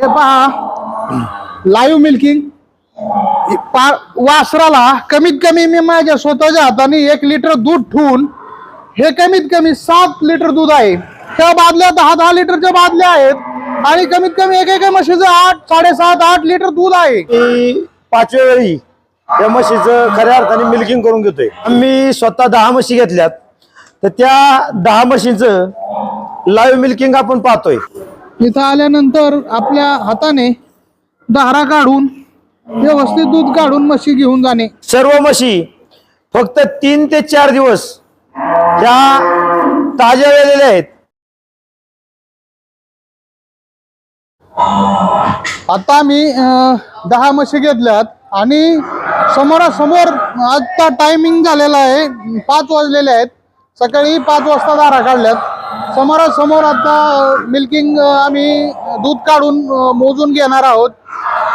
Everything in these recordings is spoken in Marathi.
हे पहा. लाईव्ह मिल्किंग पा वासराला कमीत कमी मी माझ्या स्वतःच्या हाताने एक लिटर दूध ठेवून हे कमीत कमी सात लिटर दूध आहे. त्या बादल्या दहा दहा लिटरच्या बादल्या आहेत आणि कमीत कमी एक एक म्हशीचं आठ साडेसात आठ लिटर दूध आहे. पाचव्या वेळी या म्हशीचं खऱ्या अर्थाने मिल्किंग करून घेतोय. मी स्वतः दहा म्हशी घेतल्यात. तर त्या दहा म्हशीचं लाईव्ह मिल्किंग आपण पाहतोय. इथं आल्यानंतर आपल्या हाताने दारा काढून व्यवस्थित दूध काढून म्हशी घेऊन जाणे. सर्व म्हशी फक्त तीन ते चार दिवस त्या ताज्या वेलेल्या आहेत. आता मी दहा म्हशी घेतल्यात आणि समोरासमोर आता टायमिंग झालेला आहे. पाच वाजलेले आहेत. सकाळी पाच वाजता दारा काढल्यात. समोरासमोर आता मिल्किंग आम्ही दूध काढून मोजून घेणार आहोत.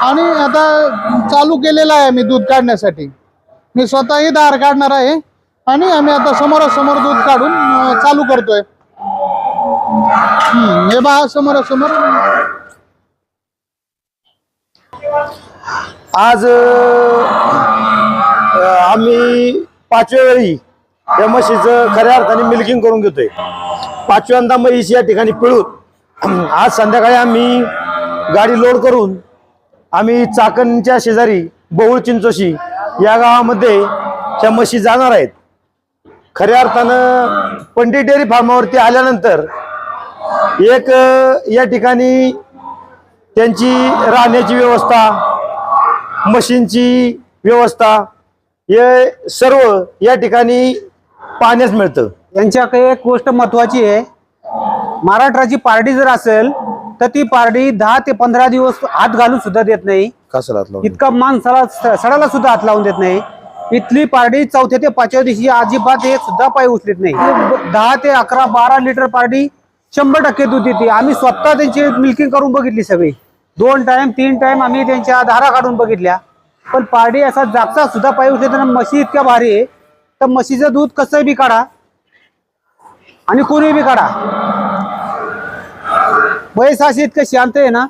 आणि आता चालू केलेलं आहे आम्ही दूध काढण्यासाठी. मी स्वतःही दार काढणार आहे. आणि आम्ही आता समोरासमोर दूध काढून चालू करतोय. हे बा समोरासमोर. आज आम्ही पाचव्या वेळी या म्हशीचं खऱ्या अर्थाने मिल्किंग करून घेतोय. पाचव्यांदा म्हैस या ठिकाणी पिळून आज संध्याकाळी आम्ही गाडी लोड करून आम्ही चाकणच्या शेजारी बहुळ चिंचोशी या गावामध्ये त्या म्हशी जाणार आहेत. खऱ्या अर्थानं पंडित डेअरी फार्मावरती आल्यानंतर एक या ठिकाणी त्यांची राहण्याची व्यवस्था मशीनची व्यवस्था हे सर्व या ठिकाणी पाहण्यास मिळतं. यांच्याकडे एक गोष्ट महत्वाची आहे. महाराष्ट्राची पार्टी जर असेल तर ती पार्टी दहा ते पंधरा दिवस हात घालून सुद्धा देत नाही. इतका माणसाला स- सडाला सुद्धा हात लावून देत नाही. इथली पार्टी चौथ्या ते पाचव्या दिवशी अजिबात एक सुद्धा पाय उचलीत नाही. दहा ते अकरा बारा लिटर पार्टी शंभर टक्के दूध देते. आम्ही स्वतः त्यांची मिल्किंग करून बघितली सगळी. दोन टाइम तीन टाइम आम्ही त्यांच्या धारा काढून बघितल्या. पण पार्टी असा जागचा सुद्धा पाय उचलत म्हशी इतक्या भारी आहे. तर म्हशीचं दूध कसं बी काढा. आणि कोणी बी काढा. वयस अशी इतकं शांत आहे ना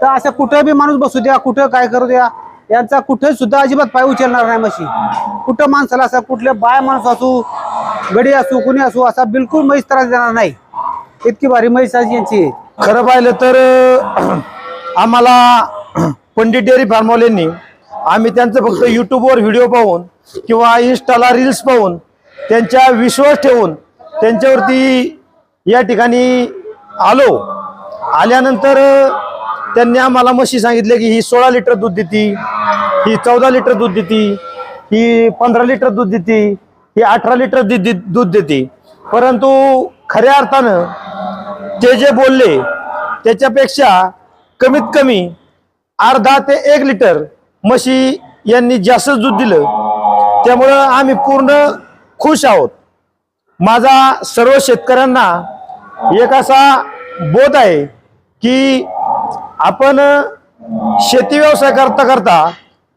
तर असं कुठं बी माणूस बसू द्या कुठं काय करू द्या यांचा कुठं सुद्धा अजिबात पाय उचलणार नाही म्हशी कुठं माणसाला असं कुठले बाय माणूस असू गडी असू कुणी असू असा बिलकुल म्हैस त्रास देणार नाही. इतकी भारी म्हैस आज यांची खरं पाहिलं तर आम्हाला पंडित डेअरी फार्मवाल्यांनी आम्ही त्यांचं फक्त युट्यूबवर व्हिडिओ पाहून किंवा इन्स्टाला रील्स पाहून त्यांच्या विश्वास ठेवून त्यांच्यावरती या ठिकाणी आलो. आल्यानंतर त्यांनी आम्हाला म्हशी सांगितले की ही सोळा लिटर दूध देते ही चौदा लिटर दूध देते ही पंधरा लिटर दूध देते ही अठरा लिटर दूध देते. परंतु खऱ्या अर्थानं ते जे बोलले त्याच्यापेक्षा कमीत कमी अर्धा ते एक लिटर म्हशी यांनी जास्त दूध दिलं. त्यामुळं आम्ही पूर्ण खुश आहोत. माझा सर्व शेतकऱ्यांना एक असा बोध आहे की आपण शेती व्यवसाय करता करता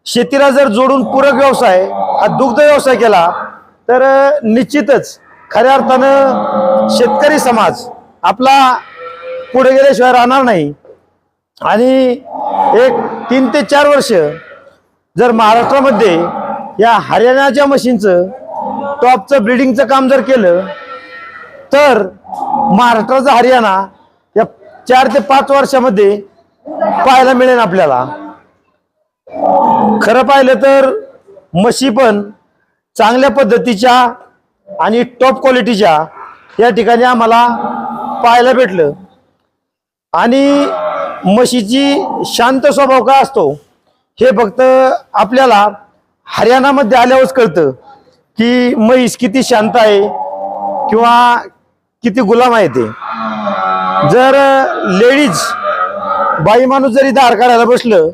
शेतीला जर जोडून पूरक व्यवसाय हा दुग्ध व्यवसाय केला तर निश्चितच खऱ्या अर्थानं शेतकरी समाज आपला पुढे गेल्याशिवाय राहणार नाही. आणि एक तीन ते चार वर्ष जर महाराष्ट्रामध्ये या हरियाणाच्या मशीनचं टॉपचं ब्रिडिंगचं काम जर केलं तर महाराष्ट्राचा हरियाणा या चार ते पाच वर्षामध्ये पाहायला मिळेल आपल्याला. खरं पाहिलं तर म्हशी पण चांगल्या पद्धतीच्या आणि टॉप क्वालिटीच्या या ठिकाणी आम्हाला पाहायला भेटलं. आणि म्हशीची शांत स्वभाव का असतो हे फक्त आपल्याला हरियाणामध्ये आल्यावरच कळतं. की म्हैस किती शांत आहे किंवा किती गुलाम आहे ते? जर लेडीज बाई माणूस जरी दार काढायला बसलं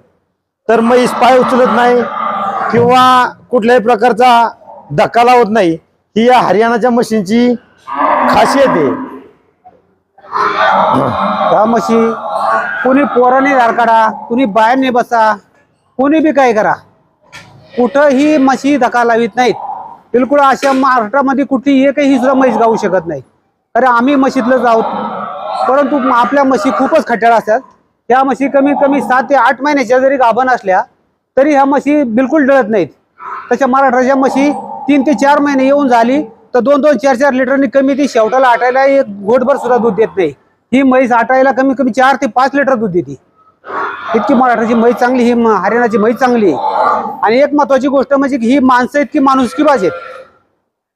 तर म्हैस पाय उचलत नाही किंवा कुठल्याही प्रकारचा धक्का लावत नाही. ही या हरियाणाच्या मशीनची खासियत आहे. त्या म्हशी कुणी पोराने धार काढा कुणी बाहेरने बसा कुणी बी काय करा. कुठंही म्हशी धक्का लावित नाहीत. बिलकुल अशा महाराष्ट्रामध्ये कुठेही एकही सुद्धा म्हैस गाऊ शकत नाही. अरे आम्ही म्हशीतलं जाऊ. परंतु आपल्या म्हशी खूपच खट्याळ असतात. ह्या म्हशी कमीत कमी सात ते आठ महिन्याच्या जरी गाभण असल्या तरी ह्या म्हशी बिलकुल डळत नाहीत. तशा महाराष्ट्राच्या म्हशी तीन ते चार महिने येऊन झाली तर दोन दोन चार चार लिटरनी कमी ती शेवटाला आटायला एक घोटभर सुद्धा दूध देत नाही. ही म्हैस आटायला कमी कमी चार ते पाच लिटर दूध देते. इतकी मराठाची मै चांगली ही हरियाणाची मै चांगली. आहे आणि एक महत्वाची गोष्ट म्हणजे की ही माणसं इतकी माणुसकी पाहिजेत.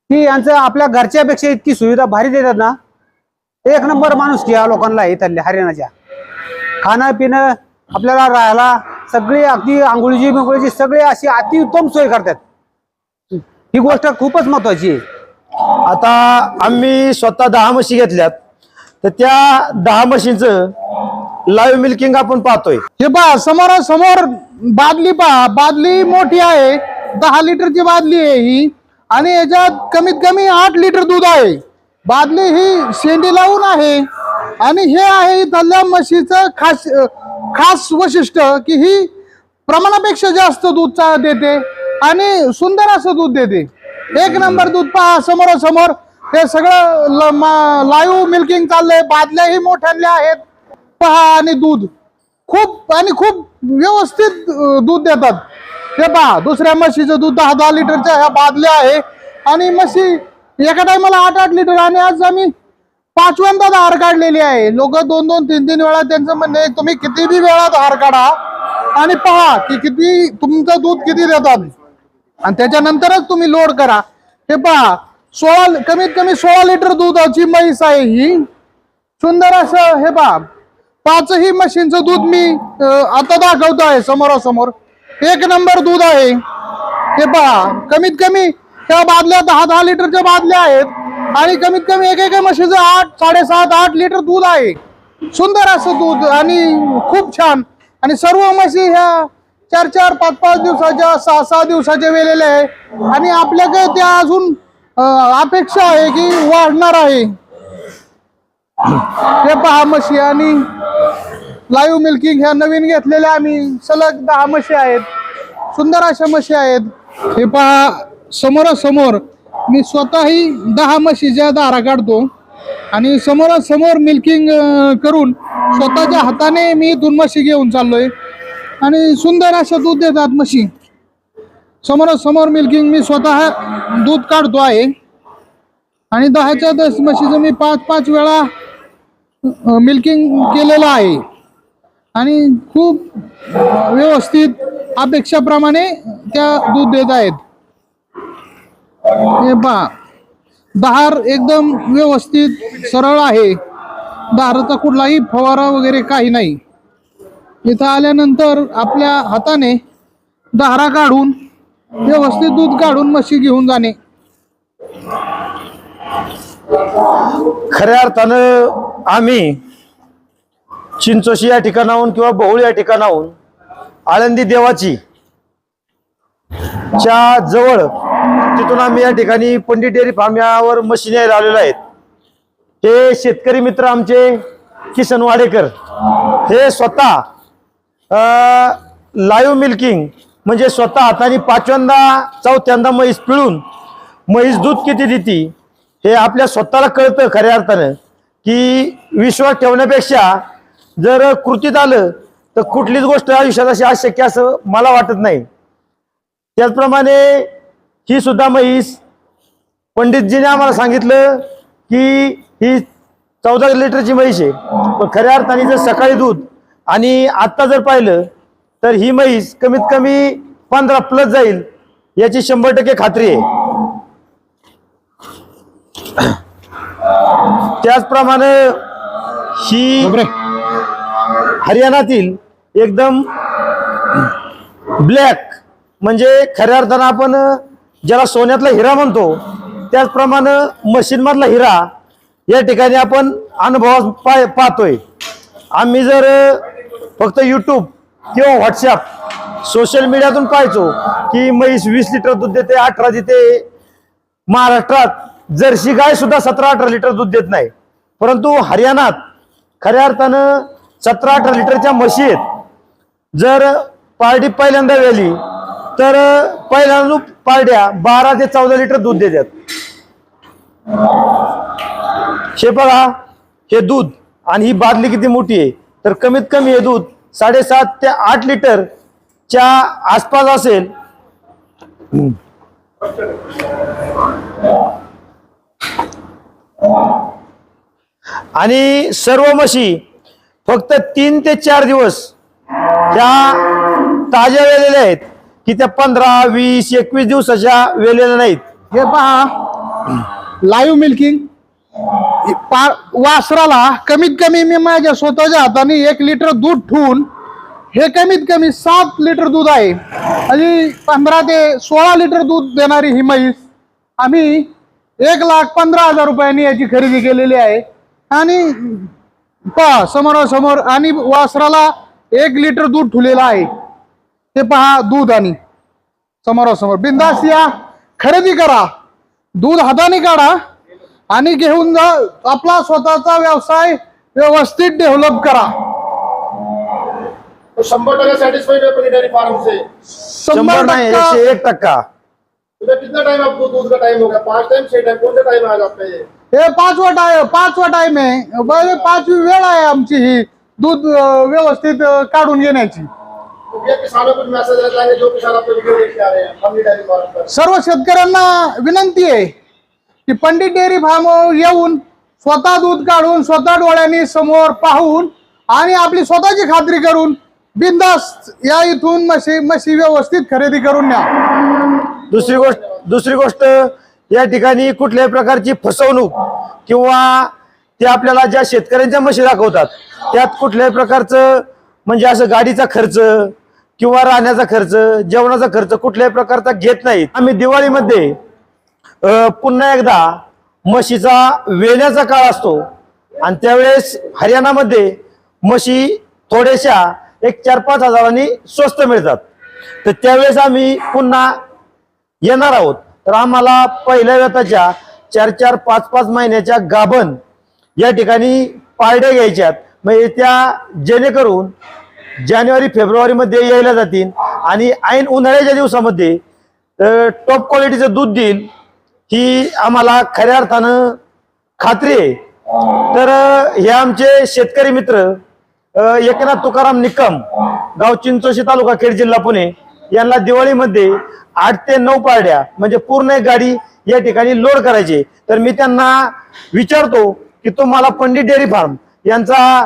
की यांचं आपल्या घरच्यापेक्षा इतकी सुविधा भारी देतात ना. एक नंबर माणूस या लोकांना आहे इथल्या हरियाणाच्या. खाणं पिणं आपल्याला राहायला सगळी अगदी आंघोळीची बिंगोळीची सगळी अशी अतिउत्तम सोय करतात. ही गोष्ट खूपच महत्वाची आहे. आता आम्ही स्वतः दहा म्हशी घेतल्यात. तर त्या दहा म्हशींचं लाईव्ह मिल्किंग आपण पाहतोय. हे पहा समोरासमोर बादली पहा. बादली मोठी आहे. दहा लिटरची बादली आहे ही. आणि याच्यात कमीत कमी आठ लिटर दूध आहे. बादली ही शेंडी लावून आहे. आणि हे आहे इथल्या म्हशीचं खास खास वैशिष्ट्य की ही प्रमाणापेक्षा जास्त दूध देते आणि सुंदर असं दूध देते. एक नंबर दूध पहा समोरासमोर. हे सगळं लाईव्ह मिल्किंग चाललंय. बादल्याही मोठ्याल्या आहेत. पहा आणि दूध. खूप आणि खूप व्यवस्थित दूध देतात. हे पहा दुसऱ्या म्हशीचं दूध दहा दहा लिटरच्या ह्या बादल्या आहे. आणि म्हशी एका टायमाला आठ आठ लिटर आणि आज आम्ही पाचव्यांदा धार काढलेली आहे. लोक दोन दोन तीन तीन वेळा त्यांचं म्हणणं आहे तुम्ही किती बी वेळा धार काढा. आणि पहा की किती तुमचं दूध किती देतात. आणि त्याच्यानंतरच तुम्ही लोड करा. हे पहा सोळा कमीत कमी सोळा लिटर दुधाची म्हैस आहे ही. सुंदर असं हे पहा. पाचही मशीनचं दूध मी आता दाखवतो आहे समोरासमोर. एक नंबर दूध आहे. हे पहा कमीत कमी त्या बादल्या दहा दहा लिटरच्या बादल्या आहेत आणि कमीत कमी एक एक म्हशीचं आठ साडेसात आठ लिटर दूध आहे. सुंदर असं दूध आणि खूप छान. आणि सर्व म्हशी ह्या चार चार पाच पाच दिवसाच्या सहा सहा दिवसाच्या वेळेले आहे. आणि आपल्याकडे त्या अजून अपेक्षा आहे की वाढणार आहे. हे पहा म्हशी आणि लाईव्ह मिल्किंग ह्या नवीन घेतलेल्या आम्ही सलग दहा म्हशी आहेत सुंदर अशा म्हशी आहेत. हे पहा समोरासमोर मी स्वतःही दहा म्हशीच्या दारा काढतो आणि समोरासमोर मिल्किंग करून स्वतःच्या हाताने मी इथून म्हशी घेऊन चाललोय. आणि सुंदर असं दूध देतात म्हशी. समोरासमोर मिल्किंग मी स्वतः दूध काढतो आहे. आणि दहाच्या दस म्हशीचं मी पाच पाच वेळा मिल्किंग केलेलं आहे. आणि खूप व्यवस्थित अपेक्षाप्रमाणे त्या दूध देत आहेत. हे पहा. दहार एकदम व्यवस्थित सरळ आहे. दहाराचा कुठलाही फवारा वगैरे काही नाही. इथं आल्यानंतर आपल्या हाताने दहारा काढून व्यवस्थित दूध काढून म्हशी घेऊन जाणे. खऱ्या अर्थानं आम्ही चिंचोशी या ठिकाणाहून किंवा बहुळ या ठिकाणाहून आळंदी देवाची च्या जवळ तिथून आम्ही या ठिकाणी पंडित डेअरी फार्म यावर मशीन यायला आलेलो आहेत. हे शेतकरी मित्र आमचे किसन वाडेकर. हे स्वतः लाईव्ह मिल्किंग म्हणजे स्वतः हाताने पाचव्यांदा चौथ्यांदा म्हैस पिळून म्हैस दूध किती देती हे आपल्या स्वतःला कळतं खऱ्या अर्थानं की विश्वास ठेवण्यापेक्षा जर कृतीत आलं तर कुठलीच गोष्ट आयुष्यात अशी अशक्य असं मला वाटत नाही. त्याचप्रमाणे ही सुद्धा म्हैस पंडितजीने आम्हाला सांगितलं की ही चौदा लिटरची म्हैस आहे. पण खऱ्या अर्थाने जर सकाळी दूध आणि आत्ता जर पाहिलं तर ही म्हैस कमीत कमी पंधरा प्लस जाईल याची शंभर टक्के खात्री आहे. त्याचप्रमाणे ही हरियाणातील एकदम ब्लॅक म्हणजे खऱ्या अर्थानं आपण ज्याला सोन्यातला हिरा म्हणतो त्याचप्रमाणे मशीनमधला हिरा या ठिकाणी आपण अनुभव पाय पाहतोय. आम्ही जर फक्त यूट्यूब किंवा व्हॉट्सअप सोशल मीडियातून पाहायचो की म्हैस वीस लिटर दूध देते अठरा देते महाराष्ट्रात जर्सी गाय सुद्धा सतरा अठरा लिटर दूध देत नाही. परंतु हरियाणात खऱ्या अर्थानं सतरा अठरा लिटरच्या म्हशी आहेत जर पार्टी पहिल्यांदा वेली तर पहिल्यांदा पार्ट्या बारा ते चौदा लिटर दूध देतात हे बघा हे दूध आणि ही बादली किती मोठी आहे तर कमीत कमी हे दूध साडेसात ते आठ लिटरच्या आसपास असेल. आणि सर्व म्हशी फक्त तीन ते चार दिवस त्या ताज्या वेलेल्या आहेत की त्या पंधरा वीस एकवीस दिवसाच्या वेलेल्या नाहीत. हे पहा. लाईव्ह मिल्किंग वासराला कमीत कमी मी माझ्या स्वतःच्या हाताने एक लिटर दूध ठेवून हे कमीत कमी सात लिटर दूध आहे. आणि पंधरा ते सोळा लिटर दूध देणारी ही म्हैस आम्ही एक लाख पंधरा हजार रुपयांनी याची खरेदी केलेली आहे. आणि पहा समोरासमोर आणि वासराला एक लिटर दूध ठेवलेलं आहे. ते पहा दूध आणि समोरासमोर. बिंदास या खरेदी करा. दूध हाताने काढा आणि घेऊन जा. आपला स्वतःचा व्यवसाय व्यवस्थित डेव्हलप करा. है डेयरी फार्म से शंभर नाही टक्का एकशे एक टक्का. कितना टाइम आपको दूध का टाइम हो गया पांच टाइम छह टाइम कौन सा टाइम आएगा आपका ये हे पाचवा टाय पाचवा टाइम आहे. बरं, पाचवी वेळ आहे आमची ही दूध व्यवस्थित काढून घेण्याची. सर्व शेतकऱ्यांना विनंती आहे की पंडित डेअरी फार्म येऊन स्वतः दूध काढून स्वतः डोळ्यांनी समोर पाहून आणि आपली स्वतःची खात्री करून बिंदास या इथून म्हशी म्हशी व्यवस्थित खरेदी करून न्या दुसरी गोष्ट दुसरी गोष्ट या ठिकाणी कुठल्याही प्रकारची फसवणूक किंवा ते आपल्याला ज्या शेतकऱ्यांच्या म्हशी दाखवतात त्यात कुठल्याही प्रकारचं म्हणजे असं गाडीचा खर्च किंवा राहण्याचा खर्च जेवणाचा खर्च कुठल्याही प्रकारचा घेत नाहीत. आम्ही दिवाळीमध्ये पुन्हा एकदा म्हशीचा वेण्याचा काळ असतो आणि त्यावेळेस हरियाणामध्ये म्हशी थोड्याशा एक चार पाच हजारांनी स्वस्त मिळतात. तर त्यावेळेस आम्ही पुन्हा येणार आहोत. तर आम्हाला पहिल्या व्यताच्या चार चार पाच पाच महिन्याच्या गाभण या ठिकाणी पारड्या घ्यायच्यात. म्हणजे त्या जेणेकरून जानेवारी फेब्रुवारीमध्ये यायला जातील आणि ऐन उन्हाळ्याच्या दिवसामध्ये टॉप क्वालिटीचं दूध देईल ही आम्हाला खऱ्या अर्थानं खात्री आहे. तर हे आमचे शेतकरी मित्र एकनाथ तुकाराम निकम गाव चिंचोशी तालुका खेड जिल्हा पुणे यांना दिवाळीमध्ये आठ ते नऊ पारड्या म्हणजे पूर्ण एक गाडी या ठिकाणी लोड करायची. तर मी त्यांना विचारतो की तुम्हाला पंडित डेअरी फार्म यांचा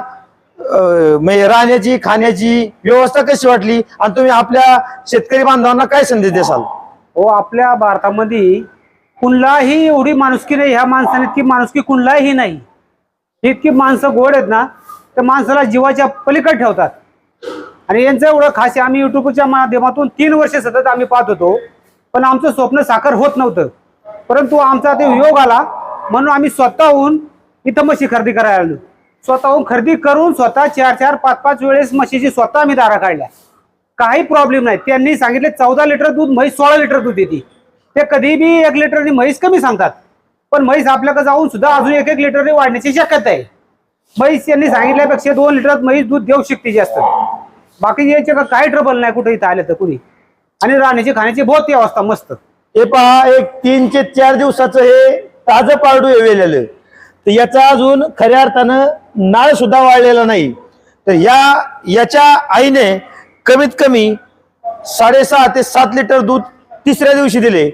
म्हणजे राहण्याची खाण्याची व्यवस्था कशी वाटली? आणि तुम्ही आपल्या शेतकरी बांधवांना काय संदेश देसाल? हो आपल्या भारतामध्ये कुणलाही एवढी माणुसकी नाही. ह्या माणसाने इतकी माणुसकी कुणलाही नाही. इतकी माणसं गोड आहेत ना तर माणसाला जीवाच्या पलीकडे ठेवतात. आणि यांचं एवढं खास आहे आम्ही युट्यूबच्या माध्यमातून तीन वर्ष सतत आम्ही पाहत होतो. पण आमचं स्वप्न साकार होत नव्हतं. परंतु आमचा ते योग आला म्हणून आम्ही स्वतःहून इथं म्हशी खरेदी करायला आलो. स्वतःहून खरेदी करून स्वतः चार चार पाच पाच वेळेस म्हशीची स्वतः आम्ही दारा काढल्या. काही प्रॉब्लेम नाही. त्यांनी सांगितले चौदा लिटर दूध म्हैस सोळा लिटर दूध येते. ते कधी बी एक लिटरनी म्हैस कमी सांगतात. पण म्हैस आपल्याकडे जाऊन सुद्धा अजून एक एक लिटरने वाढण्याची शक्यता आहे. म्हैस यांनी सांगितल्यापेक्षा दोन लिटर म्हैस दूध देऊ शकते जास्त. बाकी यायचे का काही ट्रबल नाही कुठे इथं आलं तर कुणी. आणि राहण्याची खाण्याची बहुत अवस्था मस्त. हे पहा एक तीन ते चार दिवसाचं हे ताजं पारडू येलेलं तर याचा अजून खऱ्या अर्थानं नाळ सुद्धा वाळलेला नाही. तर या याच्या आईने कमीत कमी साडेसहा ते सात लिटर दूध तिसऱ्या दिवशी दिले.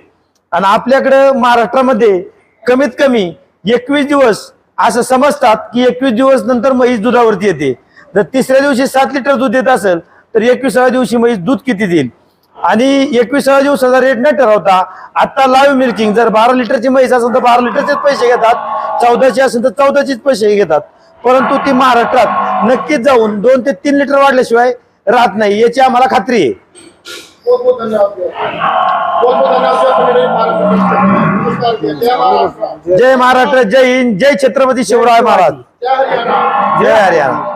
आणि आपल्याकडं महाराष्ट्रामध्ये कमीत कमी एकवीस दिवस असं समजतात की एकवीस दिवस नंतर म्हैस दुधावरती येते. जर तिसऱ्या दिवशी सात लिटर दूध देत असेल तर एकविसाव्या दिवशी म्हैस दूध किती देईल आणि एकविसाव्या दिवसाचा रेट न ठरवता आता लाईव्ह मिल्किंग जर बारा लिटरची म्हैस असेल तर बारा लिटरचेच पैसे घेतात. चौदाची असेल तर चौदाचेच पैसे घेतात. परंतु ती महाराष्ट्रात नक्कीच जाऊन दोन ते तीन लिटर वाढल्याशिवाय राहत नाही याची आम्हाला खात्री आहे. जय महाराष्ट्र जय हिंद जय छत्रपती शिवराय महाराज. जय जय हरियाणा.